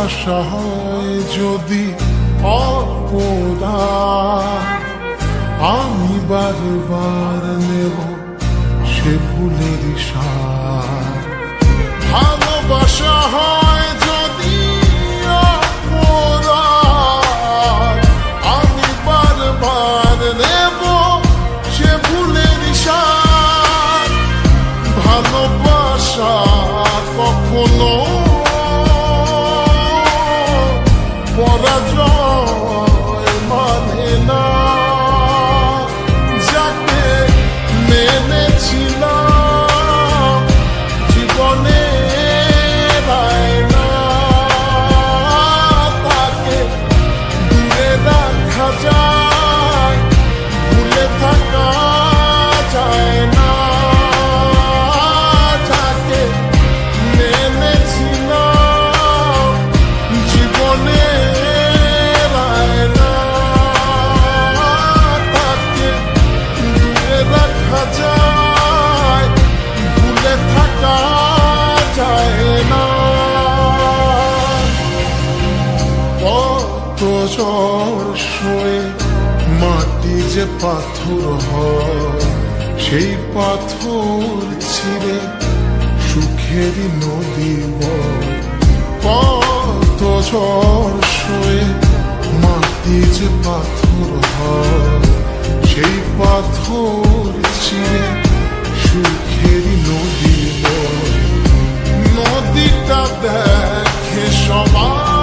ভালোবাসা হয় যদি অপদার আমি বারবার নেব সে ফুলের সার। ভালোবাসা হয় যে পাথর সেই পাথর ছিঁড়ে সুখের নদী কত ঝড় শোয়ে মাটি যে পাথর সেই পাথর ছিঁড়ে সুখের নদী নদীটা দেখে সবাই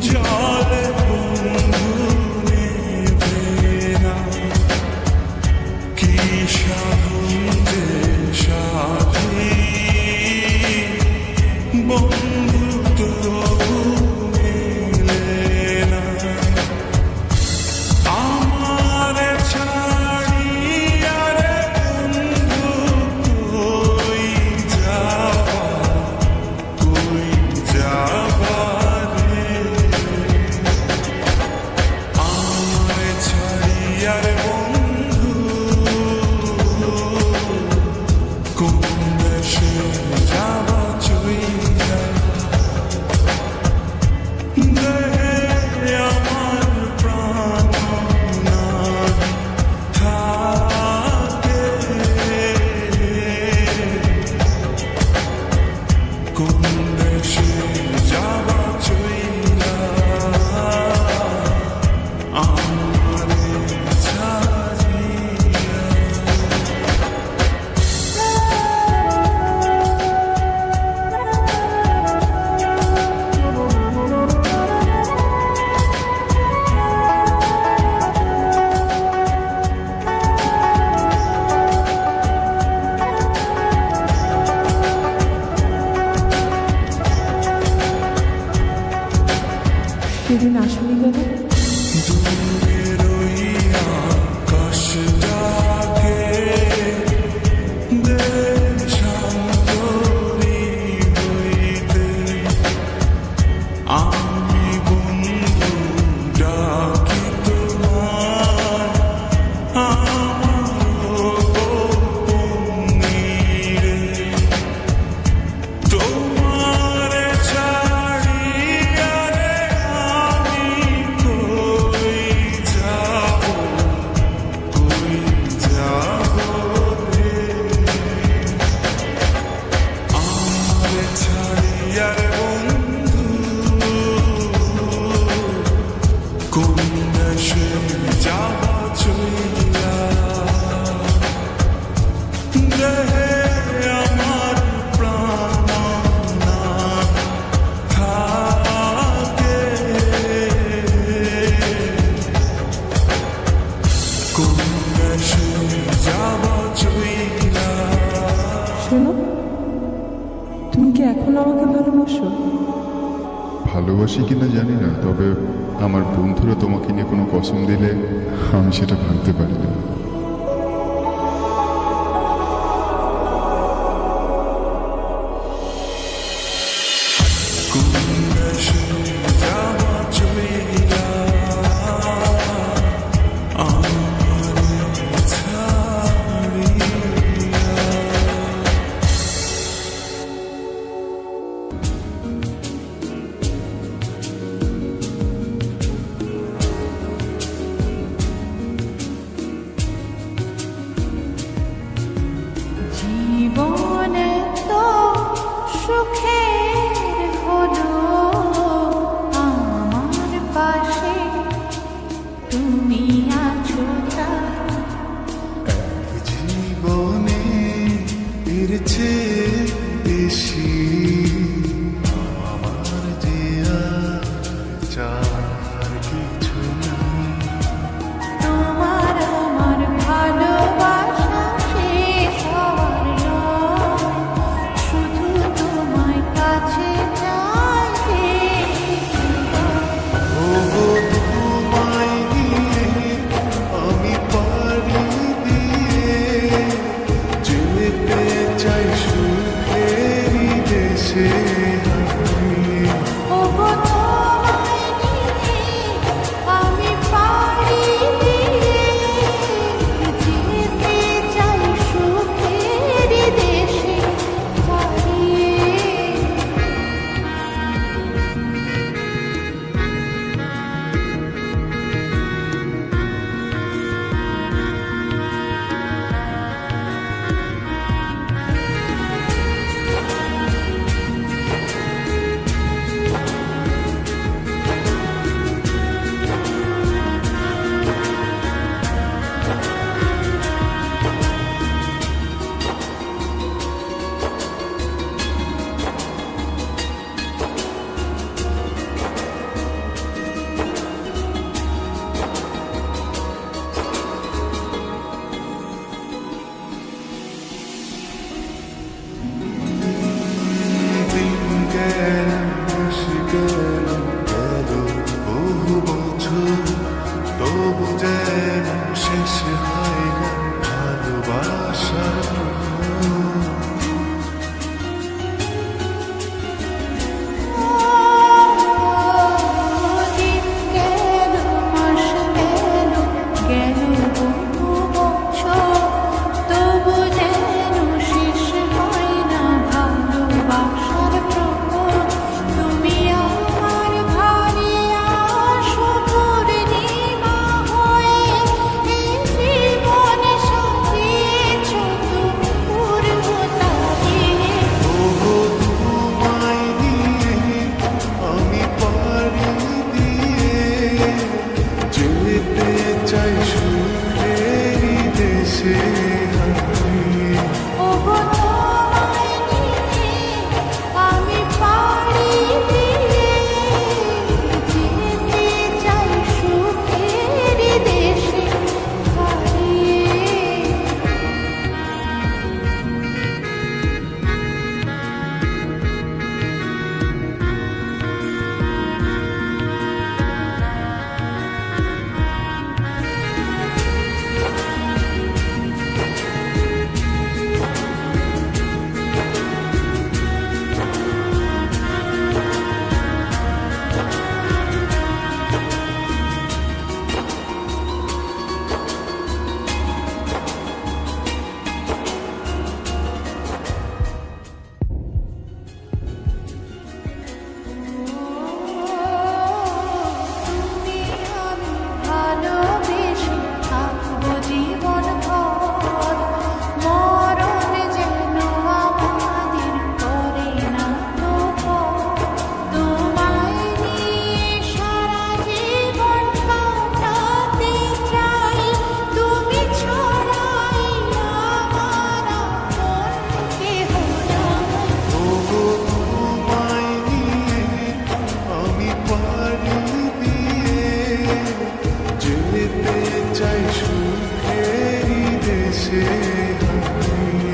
Cale সেদিন আসুনি কেন? ভালোবাসি কিনা জানি না, তবে আমার বন্ধুরা তোমাকে নিয়ে কোনো কসম দিলে আমি সেটা ভাঙতে পারি না। তবু যেন শেষ হয় ভালোবাসা। চাই সুরের দেশে। হারা कैसे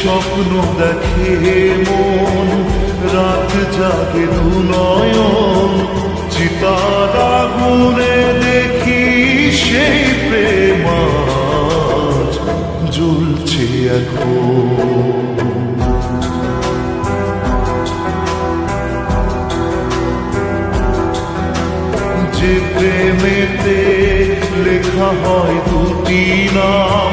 স্বপ্ন দেখে মন রাত জাগে নয়ন চিতার আগুনে দেখি সেই প্রেম জ্বলছে এখন যে প্রেমেতে লেখা হয় দুটি নাম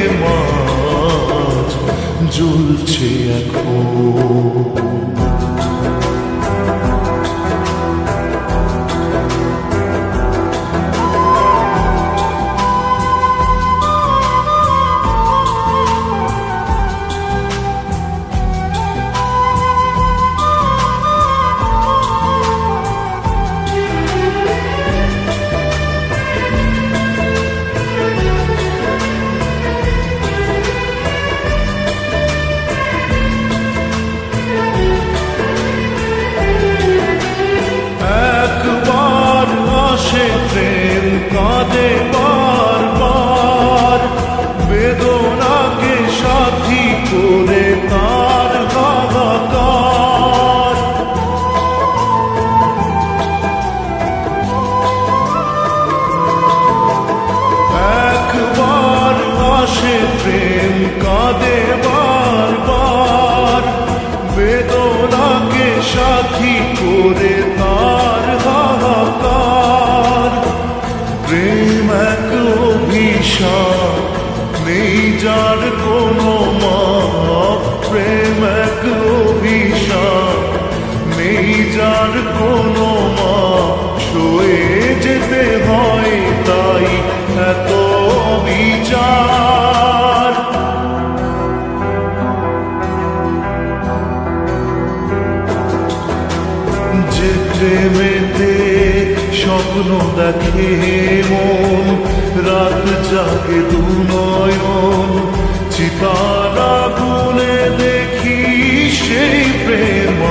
জ্বলছে এখন। mágico de স্বপ্ন দেখে মন রাত জাগে দু নয়ন চিতারা গুনে দেখি সেই প্রেম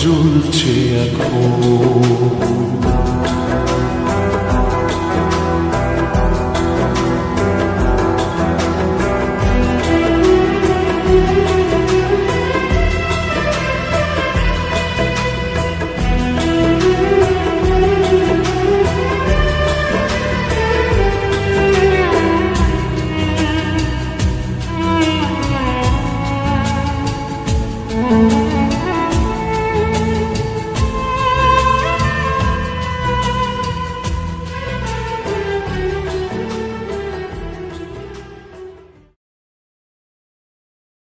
জ্বলছে এখন।